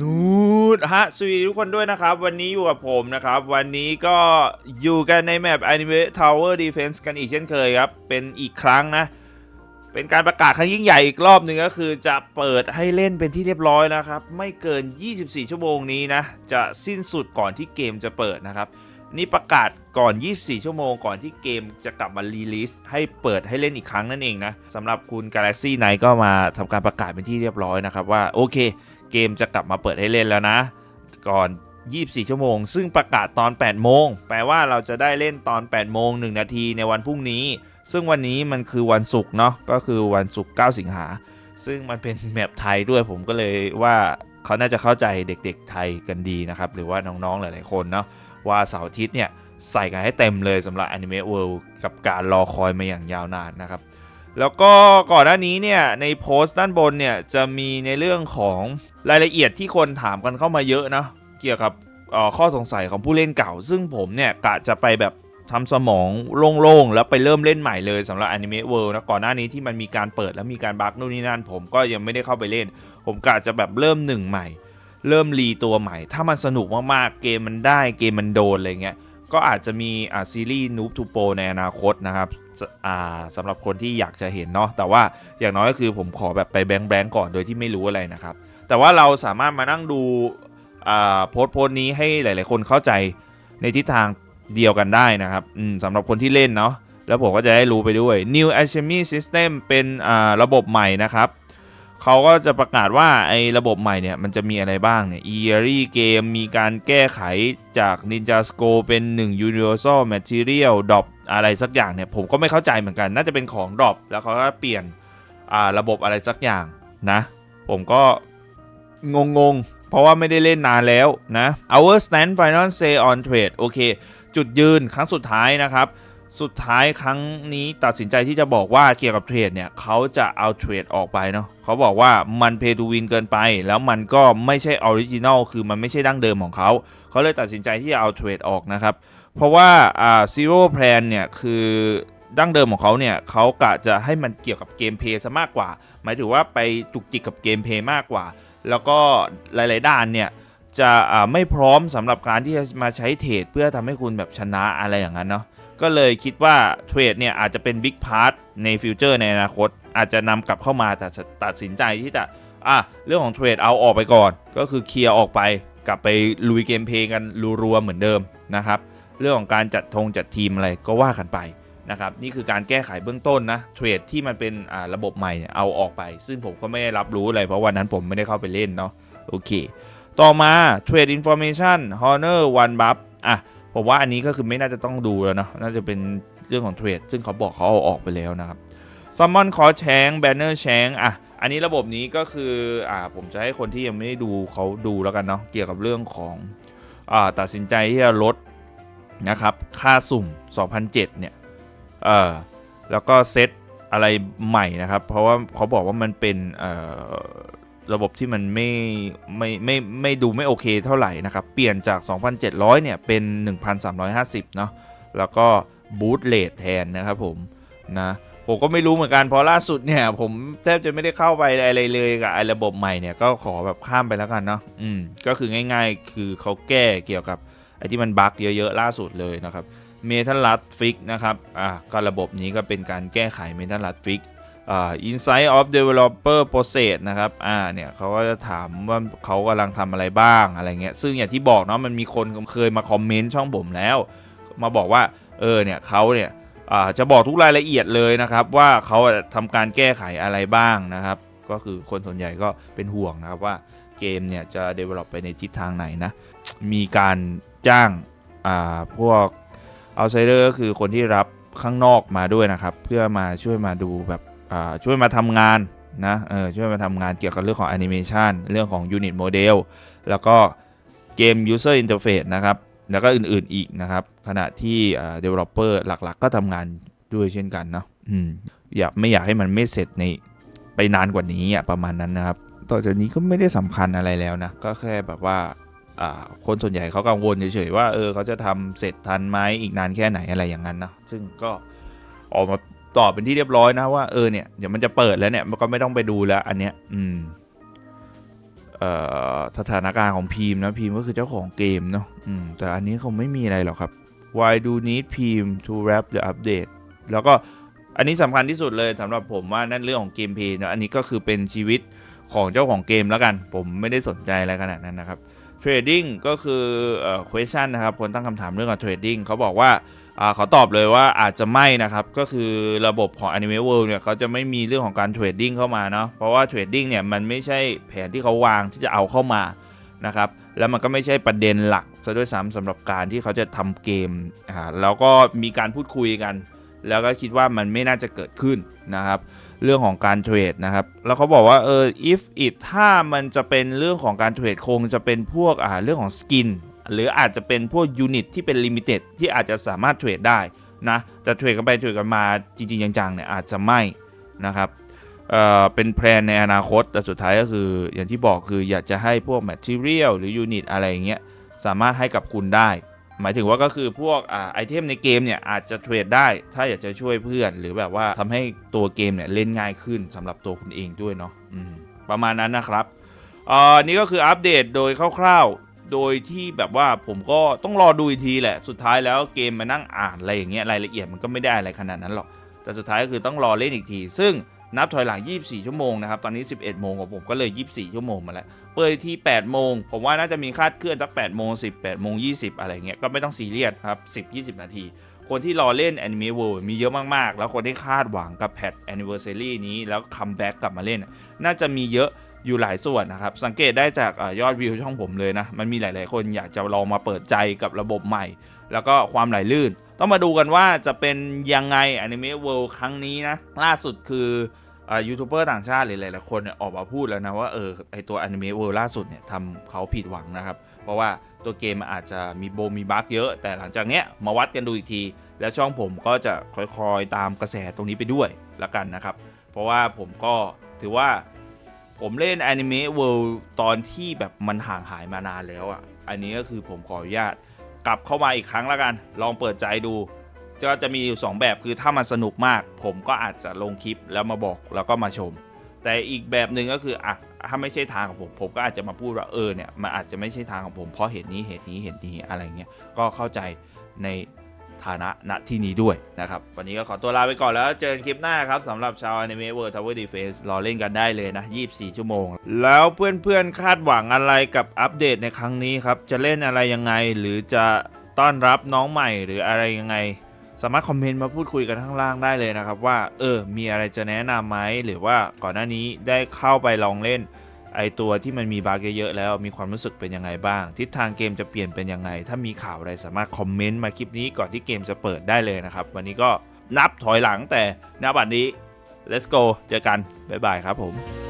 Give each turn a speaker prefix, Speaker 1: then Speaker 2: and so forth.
Speaker 1: นูดฮะสวีทุกคนด้วยนะครับ วันนี้อยู่กับผมนะครับ วันนี้ก็อยู่กันในแมป Anime Tower Defense กันอีกเช่นเคยครับ เป็นอีกครั้งนะ เป็นการประกาศครั้งยิ่งใหญ่อีกรอบหนึ่งก็คือจะเปิดให้เล่นเป็นที่เรียบร้อยนะครับ ไม่เกิน 24 ชั่วโมงนี้นะ จะสิ้นสุดก่อนที่เกมจะเปิดนะครับ นี่ประกาศก่อน 24 ชั่วโมงก่อนที่เกมจะกลับมารีลิสให้เปิดให้เล่นอีกครั้งนั่นเองนะสำหรับคุณ Galaxy Knight ก็มาทำการประกาศเป็นที่เรียบร้อยนะครับว่าโอเค เกมจะกลับมาเปิดให้เล่นแล้วนะ ก่อน 24 ชั่วโมง ซึ่งประกาศตอน 8 โมง แปลว่าเราจะได้เล่นตอน 8 โมง 1 นาทีในวันพรุ่งนี้ ซึ่งวันนี้มันคือวันศุกร์เนาะ ก็คือวันศุกร์ 9 สิงหา ซึ่งมันเป็นแมปไทยด้วยผมก็เลยว่าเขาน่าจะเข้าใจเด็กๆไทยกันดีนะครับ หรือว่าน้องๆ หลายๆ คนเนาะ ว่าเสาร์อาทิตย์เนี่ยใส่กันให้เต็มเลยสำหรับ Anime World กับการรอคอยมาอย่างยาวนานนะครับ แล้วก็ก่อนหน้านี้เนี่ยในโพสต์ด้านบนเนี่ยจะมีในเรื่องของรายละเอียดที่คนถามกันเข้ามาเยอะนะเกี่ยวกับออข้อสงสัยของผู้เล่นเก่า ซึ่งผมเนี่ยกะจะไปแบบทำสมองโล่งๆ แล้วไปเริ่มเล่นใหม่เลยสำหรับ Anime World นะก่อนหน้านี้ที่มันมีการเปิดแล้วมีการบั๊กนู่นนี่นั่นผมก็ยังไม่ได้เข้าไปเล่น ผมกะจะแบบเริ่มหนึ่งใหม่ เริ่มรีตัวใหม่ ถ้ามันสนุกมากๆเกมมันได้เกมมันโดนอะไรเงี้ยก็อาจจะมีอ่าซีรีส์ Noob to Pro ในอนาคตนะครับ สอ่าสำหรับคนที่อยากจะเห็นเนาะแต่ว่าอย่างน้อยก็คือผมขอแบบไปแบงแบงก่อนโดยที่ไม่รู้อะไรนะครับ แต่ว่าเราสามารถมานั่งดูโพสต์โพสต์นี้ให้หลาย ๆ คนเข้าใจในทิศทางเดียวกันได้นะครับสำหรับคนที่เล่นเนาะแล้วผมก็จะได้รู้ไปด้วย New Alchemy System เป็นระบบใหม่นะครับเขาก็จะประกาศว่าไอ้ระบบใหม่เนี่ยมันจะมีอะไรบ้างเนี่ย e r y Game มีการแก้ไขจาก Ninja Scroll เป็น 1 Universal Material Drop อะไรสักอย่างเนี่ยผมก็ไม่เข้าใจเหมือนกัน น่าจะเป็นของ Drop แล้วเขาก็เปลี่ยนอ่าระบบอะไรสักอย่างนะ ผมก็งงๆ เพราะว่าไม่ได้เล่นนานแล้วนะ Our stand final say on trade โอเค จุดยืนครั้งสุดท้ายนะครับ สุดท้ายครั้งนี้ตัดสินใจที่จะบอกว่าเกี่ยวกับเทรดเนี่ยเขาจะเอาเทรดออกไปเนาะเขาบอกว่ามันเพ y ทูวินเกินไป แล้วมันก็ไม่ใช่ออริจินอลคือมันไม่ใช่ดั้งเดิมของเขา เขาเลยตัดสินใจที่จะเอาเทรดออกนะครับ เพราะว่าอ่าซีโร่แพลนเนี่ยคือดั้งเดิมของเขาเนี่ยเขากะจะให้มันเกี่ยวกับเกมเพลย์ซะมากกว่า หมายถึงว่าไปจุกจิกกับเกมเพลย์มากกว่า แล้วก็หลาย ๆ ด้านเนี่ยจะอ่าไม่พร้อมสำหรับการที่จะมาใช้เทรดเพื่อทำให้คุณแบบชนะอะไรอย่างนั้นเนาะก็เลยคิดว่าเทรดเนี่ยอาจจะเป็นบิ๊กพาร์ทในฟิวเจอร์ในอนาคต อาจจะนำกลับเข้ามาแต่ตัดสินใจที่จะอะเรื่องของเทรดเอาออกไปก่อน ก็คือเคลียร์ออกไปกลับไปลุยเกมเพลย์กันรัวๆเหมือนเดิมนะครับ เรื่องของการจัดธงจัดทีมอะไรก็ว่ากันไปนะครับนี่คือการแก้ไขเบื้องต้นนะเทรดที่มันเป็นระบบใหม่เอาออกไป ซึ่งผมก็ไม่ได้รับรู้อะไรเพราะวันนั้นผมไม่ได้เข้าไปเล่นเนาะโอเค ต่อมา Trade Information Honor One Buff อะผมว่าอันนี้ก็คือไม่น่าจะต้องดูแล้วเนาะน่าจะเป็นเรื่องของเทรดซึ่งเขาบอกเขาเอาออกไปแล้วนะครับซัมมอนคอแชงแบนเนอร์แชงอะอันนี้ระบบนี้ก็คืออ่าผมจะให้คนที่ยังไม่ได้ดูเขาดูแล้วกันเนาะเกี่ยวกับเรื่องของอ่าตัดสินใจที่จะลด นะครับ ค่าสุ่ม 2007 เนี่ย เออแล้วก็เซตอะไรใหม่นะครับ เพราะว่าเขาบอกว่ามันเป็นเอ่อระบบที่มันไม่ไม่ไม่ไม่ดูไม่โอเคเท่าไหร่นะครับ เปลี่ยนจาก 2,700 เนี่ย เป็น 1,350 เนาะแล้วก็บูตเลทแทนนะครับผมนะผมก็ไม่รู้เหมือนกันเพราะล่าสุดเนี่ย ผมแทบจะไม่ได้เข้าไปอะไรเลยกับไอ้ระบบใหม่เนี่ยก็ขอแบบข้ามไปแล้วกันเนาะอืมก็คือง่าย ๆ คือเขาแก้เกี่ยวกับ ไอ้ที่มันบั๊กเยอะๆล่าสุดเลยนะครับเมทัลลัดฟิกนะครับอ่าก็ระบบนี้ก็เป็นการแก้ไขเมทัลลัดฟิกอ่า Insight of Developer Process นะครับอ่าเนี่ยเขาก็จะถามว่าเขากำลังทำอะไรบ้างอะไรเงี้ยซึ่งอย่างที่บอกเนาะมันมีคนเคยมาคอมเมนต์ช่องผมแล้ว มาบอกว่าเออเนี่ยเขาเนี่ยอ่าจะบอกทุกรายละเอียดเลยนะครับว่าเขาทำการแก้ไขอะไรบ้างนะครับ ก็คือคนส่วนใหญ่ก็เป็นห่วงนะครับว่าเกมเนี่ยจะ develop ไปในทิศทางไหนนะมีการ จ้างอ่าพวก outsider ก็คือคนที่รับข้างนอกมาด้วยนะครับ เพื่อมาช่วยมาดูแบบอ่าช่วยมาทำงานนะเออช่วยมาทำงานเกี่ยวกับเรื่องของ animation เรื่องของ unit model แล้วก็เกม user interface นะครับ แล้วก็อื่นๆอีกนะครับ ขณะที่อ่า developer หลักๆ ก็ทำงานด้วยเช่นกันเนาะอืมอยากไม่อยากให้มันไม่เสร็จในไปนานกว่านี้อะประมาณนั้นนะครับ ต่อจากนี้ก็ไม่ได้สำคัญอะไรแล้วนะ ก็แค่แบบว่า คนส่วนใหญ่เขากังวลเฉยๆว่าเออเขาจะทำเสร็จทันไหมอีกนานแค่ไหนอะไรอย่างนั้นนะซึ่งก็ออกมาตอบเป็นที่เรียบร้อยนะว่าเออเนี่ยเดี๋ยวมันจะเปิดแล้วเนี่ยมันก็ไม่ต้องไปดูแล้วอันเนี้ยอืมเอ่อสถานการณ์ของพีมนะพีมก็คือเจ้าของเกมเนาะอืมแต่อันนี้คงไม่มีอะไรหรอกครับ why do need Pim to wrap the update แล้วก็อันนี้สำคัญที่สุดเลยสำหรับผมว่านั่นเรื่องของเกมเพย์นะอันนี้ก็คือเป็นชีวิตของเจ้าของเกมแล้วกัน ผมไม่ได้สนใจอะไรขนาดนั้นนะครับ trading ก็คือเอ่อ question นะครับคนตั้งคำถามเรื่องของ trading เขาบอกว่าอ่าขาตอบเลยว่าอาจจะไม่นะครับ ก็คือระบบของ Anime World เนี่ยเขาจะไม่มีเรื่องของการเทรดดิ้งเข้ามาเนาะเพราะว่าเทรดดิ้งเนี่ยมันไม่ใช่แผนที่เขาวางที่จะเอาเข้ามานะครับแล้วมันก็ไม่ใช่ประเด็นหลักซะด้วยซ้ำสำหรับการที่เขาจะทำเกมอ่าแล้วก็มีการพูดคุยกัน แล้วก็คิดว่ามันไม่น่าจะเกิดขึ้นนะครับ เรื่องของการเทรดนะครับ แล้วเขาบอกว่าเออ if it ถ้ามันจะเป็นเรื่องของการเทรดคงจะเป็นพวกอ่าเรื่องของสกินหรืออาจจะเป็นพวกยูนิตที่เป็นลิมิเต็ดที่อาจจะสามารถเทรดได้นะแต่เทรดกันไปเทรดกันมาจริง ๆ จังๆเนี่ยอาจจะไม่นะครับเอ่อเป็นแพลนในอนาคต แต่สุดท้ายก็คืออย่างที่บอกคืออยากจะให้พวก Material หรือยูนิตอะไรอย่างเงี้ยสามารถให้กับคุณได้ หมายถึงว่าก็คือพวกอ่าไอเทมในเกมเนี่ยอาจจะเทรดได้ ถ้าอยากจะช่วยเพื่อน หรือแบบว่าทำให้ตัวเกมเนี่ยเล่นง่ายขึ้นสำหรับตัวคุณเองด้วยเนาะประมาณนั้นนะครับอ่อนี่ก็คืออัปเดตโดยคร่าวๆ โดยที่แบบว่าผมก็ต้องรอดูอีกทีแหละ สุดท้ายแล้วเกมมานั่งอ่านอะไรอย่างเงี้ยรายละเอียดมันก็ไม่ได้อะไรขนาดนั้นหรอก แต่สุดท้ายก็คือต้องรอเล่นอีกที ซึ่ง นับถอยหลัง 24 ชั่วโมงนะครับ ตอนนี้ 11 โมงของผมก็เลย 24 ชั่วโมงมาแล้ว เปิดที่ 8 โมง ผมว่าน่าจะมีคาดเคลื่อนสัก 8 โมง 10 8 โมง 20 อะไรเงี้ย ก็ไม่ต้องซีเรียสครับ 10 20 นาที คนที่รอเล่น Anime World มีเยอะมากๆ แล้วคนที่คาดหวังกับแพท Anniversary นี้ แล้วคัมแบ็กกลับมาเล่น น่าจะมีเยอะอยู่หลายส่วนนะครับ สังเกตได้จากอยอดวิวช่องผมเลยนะ มันมีหลาย ๆ คนอยากจะลองมาเปิดใจกับระบบใหม่ แล้วก็ความไหลลื่น ต้องมาดูกันว่าจะเป็นยังไง Anime World ครั้งนี้นะ ล่าสุดคืออยูทูบเบอร์ต่างชาติหรือหลายๆคนเนี่ยออกมาพูดแล้วนะว่าเออไอตัว Anime World ล่าสุดเนี่ยทำเขาผิดหวังนะครับ เพราะว่าตัวเกมอาจจะมีโบมีบั๊กเยอะ แต่หลังจากเนี้ยมาวัดกันดูอีกที แล้วช่องผมก็จะค่อยๆตามกระแสตรงนี้ไปด้วยละกันนะครับ เพราะว่าผมก็ถือว่าผมเล่น Anime World ตอนที่แบบมันห่างหายมานานแล้วอะ่ะ อันนี้ก็คือผมขออนุญาต กลับเข้ามาอีกครั้งแล้วกัน ลองเปิดใจดูก็จะมีอยู่สองแบบคือถ้ามันสนุกมาก ผมก็อาจจะลงคลิปแล้วมาบอกแล้วก็มาชม แต่อีกแบบหนึ่งก็คืออะถ้าไม่ใช่ทางของผม ผมก็อาจจะมาพูดว่าเออเนี่ยมันอาจจะไม่ใช่ทางของผมเพราะเหตุนี้เหตุนี้เหตุนี้อะไรเงี้ยก็เข้าใจใน ฐานะณที่นี้ด้วยนะครับ วันนี้ก็ขอตัวลาไปก่อนแล้วเจอกันคลิปหน้าครับสำหรับชาว Anime World Tower Defense รอเล่นกันได้เลยนะ 24 ชั่วโมง แล้วเพื่อนๆ คาดหวังอะไรกับอัปเดตในครั้งนี้ครับ จะเล่นอะไรยังไงหรือจะต้อนรับน้องใหม่หรืออะไรยังไง สามารถคอมเมนต์มาพูดคุยกันข้างล่างได้เลยนะครับว่าเออมีอะไรจะแนะนำไหมหรือว่าก่อนหน้านี้ได้เข้าไปลองเล่น ไอตัวที่มันมีบาร์กเยอะๆแล้วมีความรู้สึกเป็นยังไงบ้าง ทิศทางเกมจะเปลี่ยนเป็นยังไง ถ้ามีข่าวอะไรสามารถคอมเมนต์มาคลิปนี้ก่อนที่เกมจะเปิดได้เลยนะครับ วันนี้ก็นับถอยหลังแต่ณบัดนี้ let's go เจอกันบ๊ายบายครับผม